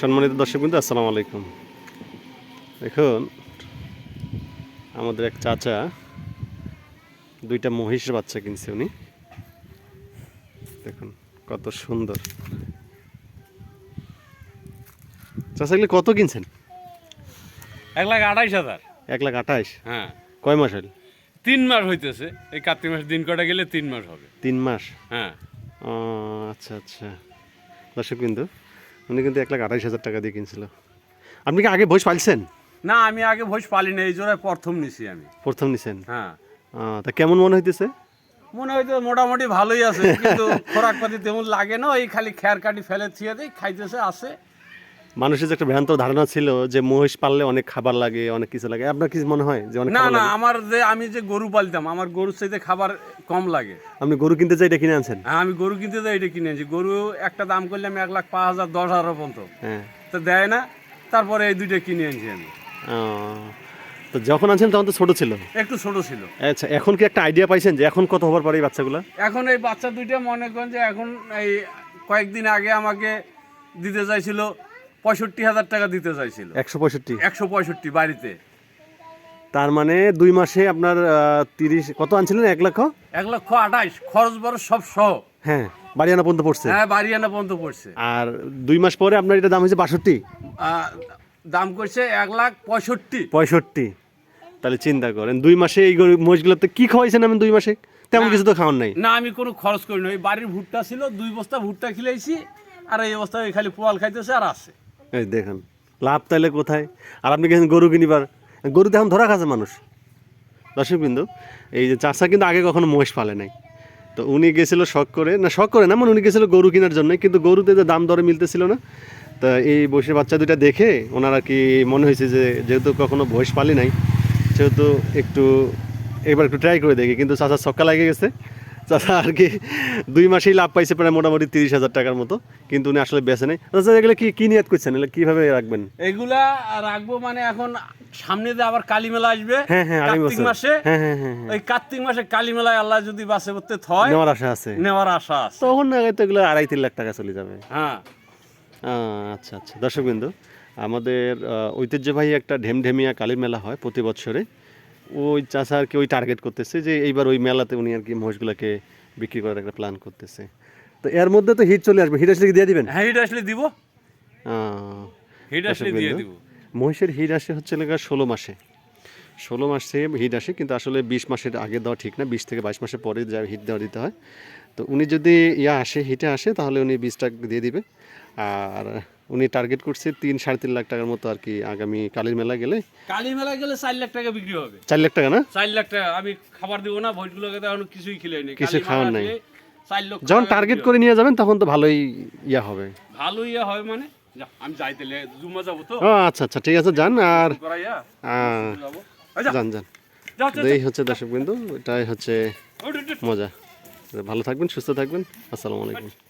সম্মানিত দর্শক বিন্দু আসসালামু আলাইকুম। এখন আমাদের এক চাচা দুইটা মহিষের বাচ্চা কিনছে উনি। দেখুন কত সুন্দর। চাচা এগুলো কত কিনছেন? এক লাখ আঠাইশ হাজার। এক লাখ আঠাইশ? হ্যাঁ। কয় মাস হল তিন মাস হইতেছে। এই কার্তিক মাস দিন কটা গেলে তিন মাস হবে। তিন মাস? হ্যাঁ। আচ্ছা আচ্ছা। দর্শক বিন্দু উনি কিন্তু এক লাখ আঠাইশ হাজার টাকা দিয়ে কিনছিল। আপনি কি আগে ভোজ পালছেন? না আমি আগে ভোজ পালি না এই জোড়ায় প্রথম নিছি আমি। প্রথম নিছেন? হ্যাঁ। তা কেমন মনে হইতেছে? মনে হয়তো মোটামুটি ভালোই আছে কিন্তু খোরাক পাতি তেমন লাগে না এই খালি খ্যার কাটি ফেলে থিয়ে দেয় খাইতেছে আসে মানুষের যে একটা ভ্রান্ত ধারণা ছিল যে মহিষ পাললে অনেক খাবার লাগে অনেক কিছু লাগে। আপনার কি মনে হয় যে অনেক না না আমার যে আমি যে গরু পালতাম আমার গরুর চাইতে খাবার কম লাগে। আপনি গরু কিনতে চাই এটা কিনে আনছেন? হ্যাঁ আমি গরু কিনতে যাই এটা কিনে আনছি। গরু একটা দাম করলে আমি এক লাখ পাঁচ হাজার দশ হাজার পর্যন্ত। হ্যাঁ। তো দেয় না তারপরে এই দুইটা কিনে আনছি আমি। তো যখন আনছেন তখন তো ছোট ছিল? একটু ছোট ছিল। আচ্ছা এখন কি একটা আইডিয়া পাইছেন যে এখন কত হবার পরে এই বাচ্চাগুলো? এখন এই বাচ্চা দুইটা মনে করেন যে এখন এই কয়েকদিন আগে আমাকে দিতে চাইছিল পঁয়ষট্টি হাজার টাকা দিতে চাইছিল। একশো পঁয়ষট্টি। একশো পঁয়ষট্টি বাড়িতে। তার মানে দুই মাসে আপনার তিরিশ কত আনছিলেন? এক লক্ষ? এক লক্ষ আঠাইশ খরচ বড় সব সহ। হ্যাঁ বাড়ি আনা পর্যন্ত পড়ছে। হ্যাঁ বাড়ি আনা পর্যন্ত পড়ছে। আর দুই মাস পরে আপনার এটা দাম হয়েছে বাষট্টি। দাম করছে এক লাখ পঁয়ষট্টি। পঁয়ষট্টি। তাহলে চিন্তা করেন দুই মাসে এই মহিষগুলোতে কি খাওয়াইছেন আমি দুই মাসে? তেমন কিছু তো খাওয়ার নাই। না আমি কোনো খরচ করি না ওই বাড়ির ভুট্টা ছিল দুই বস্তা ভুট্টা খিলাইছি আর এই অবস্থায় খালি পোয়াল খাইতেছে আর আসে এই দেখেন, লাভ তাইলে কোথায়? আর আপনি গেছেন গরু কিনিবার? গরু এখন ধরা খাচ্ছে মানুষ। দর্শক বিন্দু এই যে চাষা কিন্তু আগে কখনো মহিষ পালে নাই। তো উনি গেছিল শখ করে, না শখ করে না মানে উনি গেছিল গরু কেনার জন্য, কিন্তু গরুতে যে দাম দরে মিলতেছিল না, তা এই বসে বাচ্চা দুইটা দেখে ওনার কি মনে হয়েছে যে যেহেতু কখনো মহিষ পালি নাই, সেহেতু একটু, এবার একটু ট্রাই করে দেখি, কিন্তু চাষা ছক্কা লাগে গেছে। চাষা আর কি দুই মাসেই লাভ পাইছে প্রায় মোটামুটি তিরিশ হাজার টাকার মতো কিন্তু উনি আসলে বেছে নেই আচ্ছা এগুলো কি কি নিয়াত করছেন? এগুলো কীভাবে রাখবেন? এগুলা রাখব মানে এখন সামনে দিয়ে আবার কালী মেলা আসবে। হ্যাঁ হ্যাঁ কার্তিক মাসে। হ্যাঁ। ওই কার্তিক মাসে কালী মেলায় আল্লাহ যদি বাসে করতে থয় নেওয়ার আশা আছে। নেওয়ার আশা আছে। তখন না হয়তো এগুলো আড়াই তিন লাখ টাকা চলে যাবে। হ্যাঁ। আচ্ছা আচ্ছা। দর্শকবৃন্দ আমাদের ঐতিহ্যবাহী একটা ঢেমঢেমিয়া কালী মেলা হয় প্রতি বছরে। ওই চাষা আর কি ওই টার্গেট করতেছে যে এইবার ওই মেলাতে উনি আর কি মহিষগুলোকে বিক্রি করার একটা প্ল্যান করতেছে। তো এর মধ্যে তো হিট চলে আসবে। হিট আসলে দিয়ে দিবেন? হ্যাঁ হিট আসলে দিব। হিট আসলে দিয়ে দিব। মহিষের হিট আসে হচ্ছে লেখা ষোলো মাসে। ষোলো মাসে হিট আসে কিন্তু আসলে বিশ মাসের আগে দেওয়া ঠিক না। বিশ থেকে বাইশ মাসের পরে যা হিট দেওয়া দিতে হয়। তো উনি যদি ইয়া আসে হিটে আসে তাহলে উনি বীজটা দিয়ে দিবে। আর উনি টার্গেট করছে তিন সাড়ে তিন লাখ টাকার মতো আর কি আগামী কালীর মেলা গেলে। কালী মেলায় গেলে চার লাখ টাকা বিক্রি হবে। চার লাখ টাকা না? চার লাখ টাকা আমি খাবার দিব না তো এখন কিছুই খিলাই নেই। কিছু খাওয়ার নাই। যখন টার্গেট করে নিয়ে যাবেন তখন তো ভালোই ইয়া হবে। হবে। ভালো ইয়ে হয় মানে? আমি যাই তাহলে যাব তো? আচ্ছা আচ্ছা ঠিক আছে যান আর করাইয়া আহ, যাব। এই যা, যান যান। এই হচ্ছে দর্শক বিন্দু এটাই হচ্ছে। মজা। ভালো থাকবেন সুস্থ থাকবেন। আসসালামু আলাইকুম।